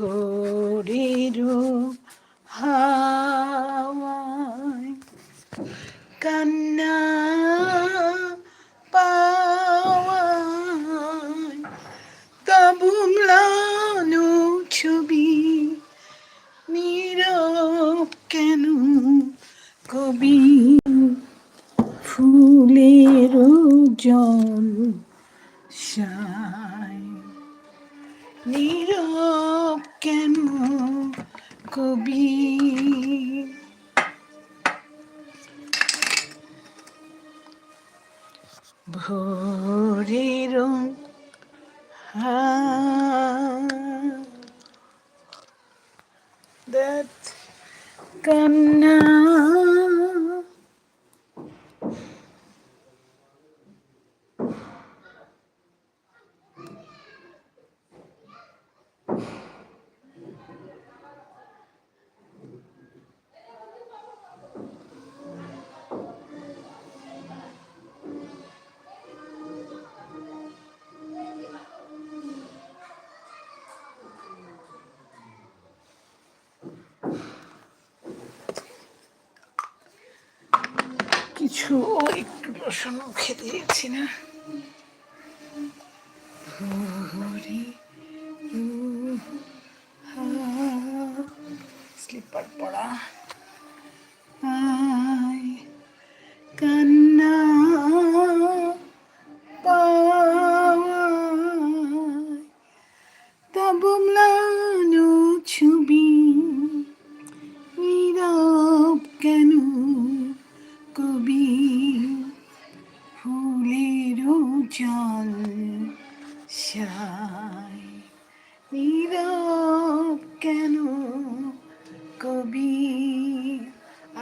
Oh. কবি ভোরের হাত কান্না কিছু একটু রসুন খেতে দিয়েছি না। স্লিপার পড়া কান্না ম্লানো জল নীর কেন কবি? আ,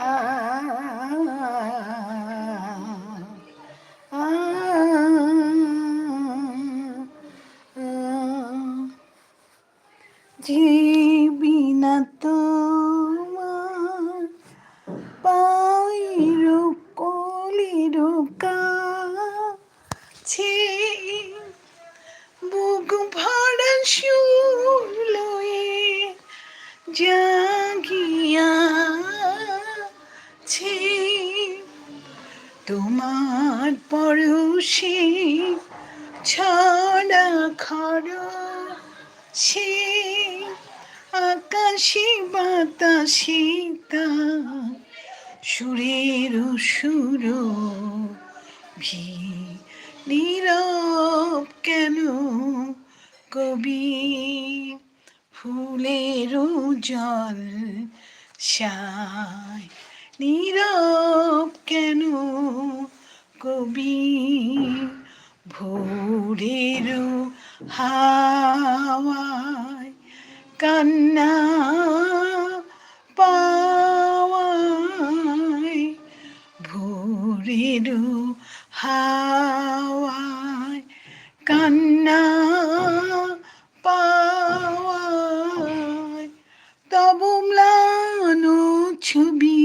জাগিয়াছে তোমার পরশে ছড়া খর সে আকাশে বাতাসে তা সুরের সুর ভি নীরব কেন কবি? ফুলের জল শায় নীরব কেন? কবি ভোরের হাওয়ায় কান্না পাওয়ায় ভোরের হাওয়ায় কান্না ছবি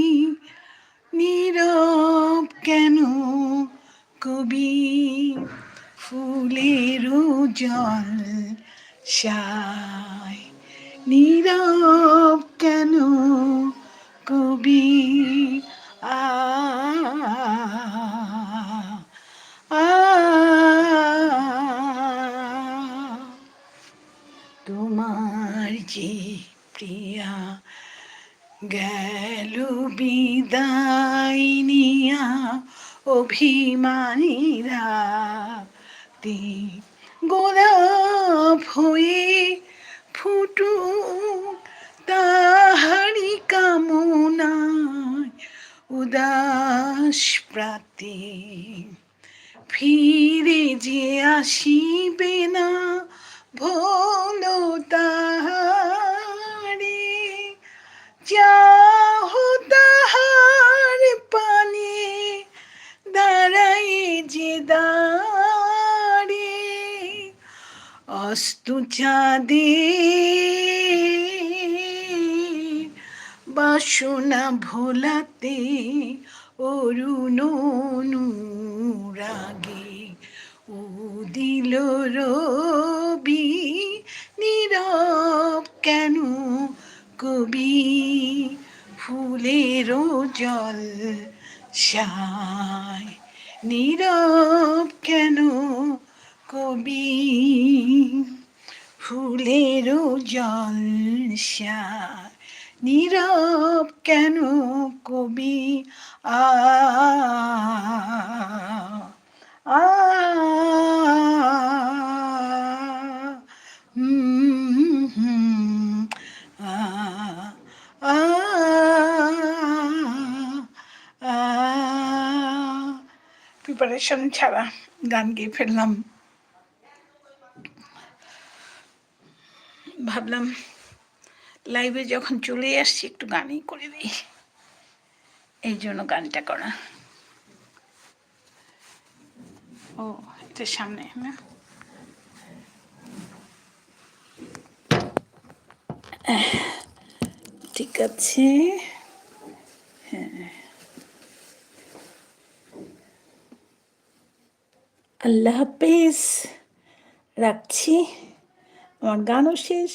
নীরব কেন? কবি ফুলের জল শায় নীরব কেন? কবি আ তোমার যে প্রিয়া গেল বিদায় নিয়া অভিমানীরা। তে গোলাপ হয়ে ফুটু তাহারি কামনায় উদাস প্রাতে। ফিরে যে আসিবে না ভোলো তাহারে যাহ তাহার পানে, দাঁড়াই যে দাঁড়ে। অস্তু চাঁদে বাসনা ভোলাতে অরুণ অনুরাগে উদিল রবি নীরব কেন? কবি ফুলেরও জল সায়। নীরব কেন কবি? ফুলেরও জল সায়। নীরব কেন কবি? আ প্রিপারেশন ছাড়া গান গেয়ে ফেললাম। ভাবলাম লাইভে যখন চলে আসছি একটু গানই করে দিই। এই জন্য গানটা করা। ও, এটা সামনে, না? ঠিক আছে। আল্লাহ হাফিজ। রাখছি। আমার গানও শেষ।